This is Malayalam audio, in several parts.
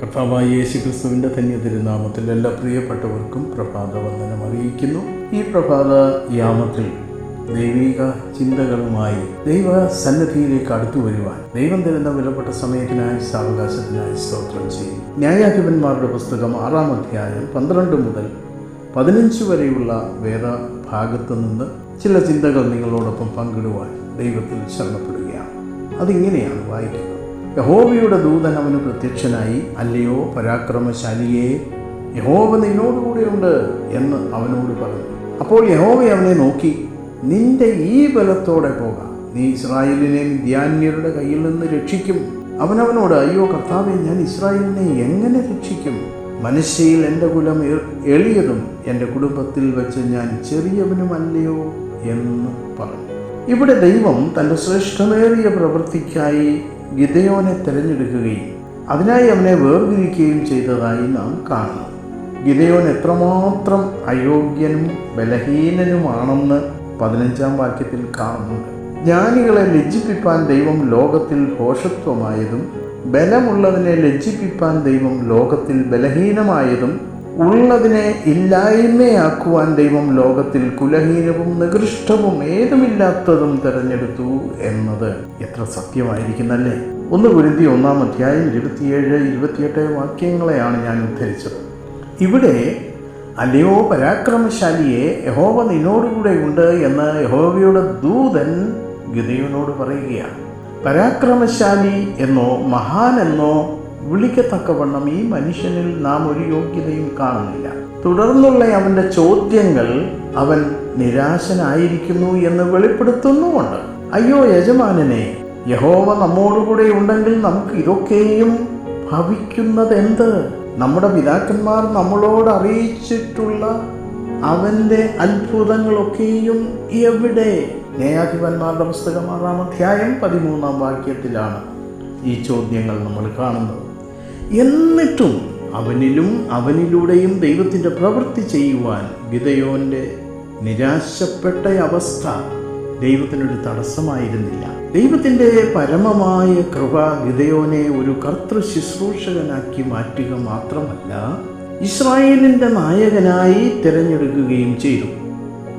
കർത്താവായ യേശു ക്രിസ്തുവിന്റെ ധന്യ തിരുനാമത്തിൽ എല്ലാ പ്രിയപ്പെട്ടവർക്കും പ്രഭാത വന്ദനം അറിയിക്കുന്നു. ഈ പ്രഭാത യാമത്തിൽ ദൈവിക ചിന്തകളുമായി ദൈവ സന്നദ്ധിയിലേക്ക് അടുത്തു വരുവാൻ ദൈവം തരുന്ന വിലപ്പെട്ട സമയത്തിനായി സാവകാശത്തിനായി സ്തോത്രം ചെയ്യും ന്യായാധിപന്മാരുടെ പുസ്തകം ആറാം അധ്യായം പന്ത്രണ്ട് മുതൽ പതിനഞ്ച് വരെയുള്ള വേദഭാഗത്തു നിന്ന് ചില ചിന്തകൾ നിങ്ങളോടൊപ്പം പങ്കിടുവാൻ ദൈവത്തിൽ ശരണപ്പെടുകയാണ്. അതിങ്ങനെയാണ് വായിക്കുന്നത്. യഹോവയുടെ ദൂതൻ അവന് പ്രത്യക്ഷനായി അല്ലയോ പരാക്രമശാലിയെ യഹോവ നിന്നോടുകൂടെയുണ്ട് എന്ന് അവനോട് പറഞ്ഞു. അപ്പോൾ യഹോവ അവനെ നോക്കി നിന്റെ ഈ ബലത്തോടെ പോകാം. നീ ഇസ്രായേലിനെ ധ്യാന്യരുടെ കയ്യിൽ നിന്ന് രക്ഷിക്കും. അവനവനോട് അയ്യോ കർത്താവെ ഞാൻ ഇസ്രായേലിനെ എങ്ങനെ രക്ഷിക്കും? മനശ്ശയിൽ എന്റെ കുലം എളിയതും എന്റെ കുടുംബത്തിൽ വെച്ച് ഞാൻ ചെറിയവനുമല്ലയോ? എന്ന് പറഞ്ഞു. ഇവിടെ ദൈവം തന്റെ ശ്രേഷ്ഠമേറിയ പ്രവൃത്തിക്കായി ഗിദയോനെ തിരഞ്ഞെടുക്കുകയും അതിനായി അവനെ വേർതിരിക്കുകയും ചെയ്തതായി നാം കാണുന്നു. ഗിദയോൻ എത്രമാത്രം അയോഗ്യനും ബലഹീനനുമാണെന്ന് പതിനഞ്ചാം വാക്യത്തിൽ കാണുന്നുണ്ട്. ജ്ഞാനികളെ ലജ്ജിപ്പിപ്പാൻ ദൈവം ലോകത്തിൽ ഭോഷത്വമായതും ബലമുള്ളതിനെ ലജ്ജിപ്പിപ്പാൻ ദൈവം ലോകത്തിൽ ബലഹീനമായതും ഉള്ളതിനെ ഇല്ലായ്മയാക്കുവാൻ ദൈവം ലോകത്തിൽ കുലഹീനവും നികൃഷ്ടവും ഏതുമില്ലാത്തതും തിരഞ്ഞെടുത്തു എന്നത് എത്ര സത്യമായിരിക്കുന്നല്ലേ? ഒന്ന് പൊരുതി ഒന്നാം അധ്യായം ഇരുപത്തിയേഴ് ഇരുപത്തിയെട്ട് വാക്യങ്ങളെയാണ് ഞാൻ ഉദ്ധരിച്ചത്. ഇവിടെ അല്ലയോ പരാക്രമശാലിയെ യഹോവ നിന്നോടുകൂടെ ഉണ്ട് എന്ന് യഹോവയുടെ ദൂതൻ ഗിദയോനോട് പറയുകയാണ്. പരാക്രമശാലി എന്നോ മഹാനെന്നോ വിളിക്കത്തക്കവണ്ണം ഈ മനുഷ്യനിൽ നാം ഒരു യോഗ്യതയും കാണുന്നില്ല. തുടർന്നുള്ള അവന്റെ ചോദ്യങ്ങൾ അവൻ നിരാശനായിരിക്കുന്നു എന്ന് വെളിപ്പെടുത്തുന്നുമുണ്ട്. അയ്യോ യജമാനനെ യഹോവ നമ്മോടുകൂടെ ഉണ്ടെങ്കിൽ നമുക്ക് ഇതൊക്കെയും ഭവിക്കുന്നത് എന്ത് നമ്മുടെ പിതാക്കന്മാർ നമ്മളോട് അറിയിച്ചിട്ടുള്ള അവന്റെ അത്ഭുതങ്ങളൊക്കെയും എവിടെ? ന്യായാധിപന്മാരുടെ പുസ്തകം ആറാം അധ്യായം പതിമൂന്നാം വാക്യത്തിലാണ് ഈ ചോദ്യങ്ങൾ നമ്മൾ കാണുന്നത്. എന്നിട്ടും അവനിലും അവനിലൂടെയും ദൈവത്തിന്റെ പ്രവൃത്തി ചെയ്യുവാൻ ഗിതയോന്റെ നിരാശപ്പെട്ട അവസ്ഥ ദൈവത്തിനൊരു തടസ്സമായിരുന്നില്ല. ദൈവത്തിന്റെ പരമമായ കൃപ ഗിതയോനെ ഒരു കർത്തൃ ശുശ്രൂഷകനാക്കി മാറ്റുക മാത്രമല്ല ഇസ്രായേലിന്റെ നായകനായി തിരഞ്ഞെടുക്കുകയും ചെയ്തു.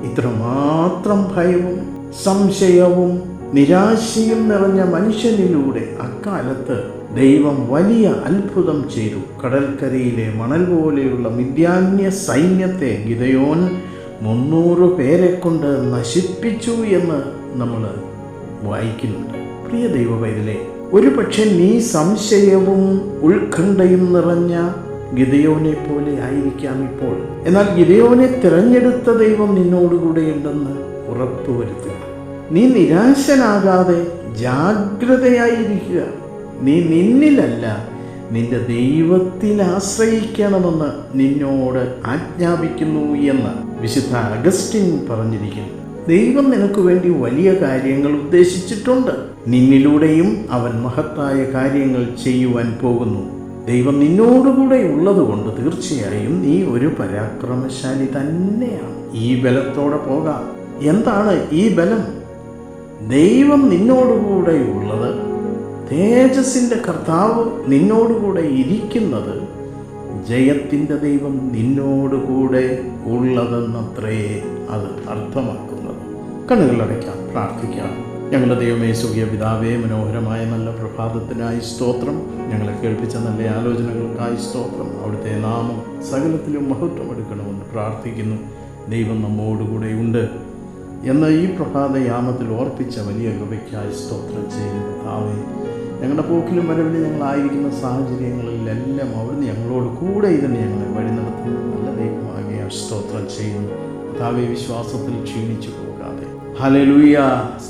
ഇത്രമാത്രം ഭയവും സംശയവും നിരാശയും നിറഞ്ഞ മനുഷ്യനിലൂടെ അക്കാലത്ത് ദൈവം വലിയ അത്ഭുതം ചെയ്തു. കടൽക്കരയിലെ മണൽ പോലെയുള്ള മിഥ്യാന്യ സൈന്യത്തെ ഗിതയോൻ മുന്നൂറ് പേരെ കൊണ്ട് നശിപ്പിച്ചു എന്ന് നമ്മൾ വായിക്കുന്നുണ്ട്. പ്രിയ ദൈവവൈതലേ ഒരു പക്ഷെ നീ സംശയവും ഉത്കണ്ഠയും നിറഞ്ഞ ഗിതയോനെ പോലെ ആയിരിക്കാം ഇപ്പോൾ. എന്നാൽ ഗിതയോനെ തിരഞ്ഞെടുത്ത ദൈവം നിന്നോടുകൂടെ നിന്നോടുകൂടെയുണ്ടെന്ന് ഉറപ്പുവരുത്തുക. നീ നിരാശനാകാതെ ജാഗ്രതയായിരിക്കുക. നീ നിന്നിലല്ല നിന്റെ ദൈവത്തിൽ ആശ്രയിക്കണമെന്ന് നിന്നോട് ആജ്ഞാപിക്കുന്നു എന്ന് വിശുദ്ധ അഗസ്റ്റിൻ പറഞ്ഞിരിക്കുന്നു. ദൈവം നിനക്ക് വേണ്ടി വലിയ കാര്യങ്ങൾ ഉദ്ദേശിച്ചിട്ടുണ്ട്. നിന്നിലൂടെയും അവൻ മഹത്തായ കാര്യങ്ങൾ ചെയ്യുവാൻ പോകുന്നു. ദൈവം നിന്നോടുകൂടെ ഉള്ളതുകൊണ്ട് തീർച്ചയായും നീ ഒരു പരാക്രമശാലി തന്നെയാണ്. ഈ ബലത്തോടെ പോകാം. എന്താണ് ഈ ബലം? ദൈവം നിന്നോടുകൂടെ ഉള്ളത് തേജസ്സിന്റെ കർത്താവ് നിന്നോടുകൂടെ ഇരിക്കുന്നത് ജയത്തിന്റെ ദൈവം നിന്നോടുകൂടെ ഉള്ളതെന്നത്രേ അത് അർത്ഥമാക്കുന്നത്. കണ്ണുകളടയ്ക്കാം പ്രാർത്ഥിക്കാം. ഞങ്ങളുടെ ദൈവമേ സുഖിയ പിതാവേ മനോഹരമായ നല്ല പ്രഭാതത്തിനായി സ്തോത്രം. ഞങ്ങളെ കേൾപ്പിച്ച നല്ല ആലോചനകൾക്കായി സ്തോത്രം. അവിടുത്തെ നാമം സകലത്തിലും മഹത്വം എടുക്കണമെന്ന് പ്രാർത്ഥിക്കുന്നു. ദൈവം നമ്മോടുകൂടെ ഉണ്ട് എന്ന ഈ പ്രഭാതയാമത്തിൽ ഓർപ്പിച്ച വലിയ കൃപയ്ക്കായി സ്തോത്രം ചെയ്യുന്നു. കർത്താവേ ഞങ്ങളുടെ പോക്കിലും വരവിലും ഞങ്ങളായിരിക്കുന്ന സാഹചര്യങ്ങളിലെല്ലാം അവിടുന്ന് ഞങ്ങളോട് കൂടെ ഇതന്നെ ഞങ്ങളെ വഴി നടത്തുന്ന. നല്ല ദൈവമാകിയ സ്തോത്രം ചെയ്യുന്നു. കർത്താവെ വിശ്വാസത്തിൽ ക്ഷീണിച്ചു പോകാതെ. ഹലലൂയ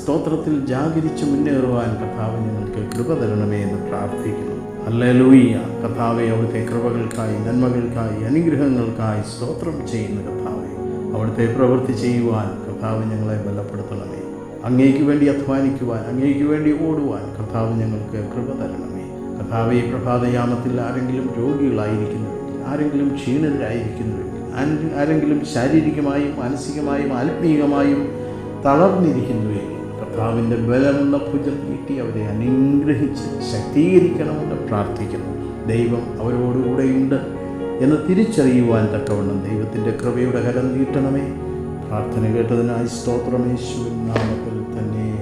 സ്തോത്രത്തിൽ ജാഗരിച്ച് മുന്നേറുവാൻ കർത്താവ് ഞങ്ങൾക്ക് കൃപ തരണമേ എന്ന് പ്രാർത്ഥിക്കുന്നു. ഹലലൂയ കർത്താവെ അവിടുത്തെ കൃപകൾക്കായി നന്മകൾക്കായി അനുഗ്രഹങ്ങൾക്കായി സ്തോത്രം ചെയ്യുന്ന കർത്താവെ. അവിടുത്തെ പ്രവൃത്തി ചെയ്യുവാൻ കർത്താവ് ഞങ്ങളെ ബലപ്പെടുത്തണമേ. അങ്ങേക്ക് വേണ്ടി അധ്വാനിക്കുവാൻ അങ്ങേക്ക് വേണ്ടി ഓടുവാൻ കർത്താവ് ഞങ്ങൾക്ക് കൃപ തരണമേ. കർത്താവ് ഈ പ്രഭാതയാമത്തിൽ ആരെങ്കിലും രോഗികളായിരിക്കുന്നുവെങ്കിൽ ആരെങ്കിലും ക്ഷീണിതരായിരിക്കുന്നുവെങ്കിൽ ആരെങ്കിലും ശാരീരികമായും മാനസികമായും ആത്മീയമായും തളർന്നിരിക്കുന്നുവെങ്കിൽ കർത്താവിന്റെ ബലമുള്ള ഭുജം നീട്ടി അവരെ അനുഗ്രഹിച്ച് ശക്തീകരിക്കണമെന്ന് പ്രാർത്ഥിക്കുന്നു. ദൈവം അവരോടുകൂടെയുണ്ട് എന്ന് തിരിച്ചറിയുവാൻ തക്കവണ്ണം ദൈവത്തിന്റെ കൃപയുടെ കരം നീട്ടണമേ. പ്രാർത്ഥന കേട്ടതിനായി സ്തോത്രമേശുവിൻ നാമത്തിൽ തന്നെ.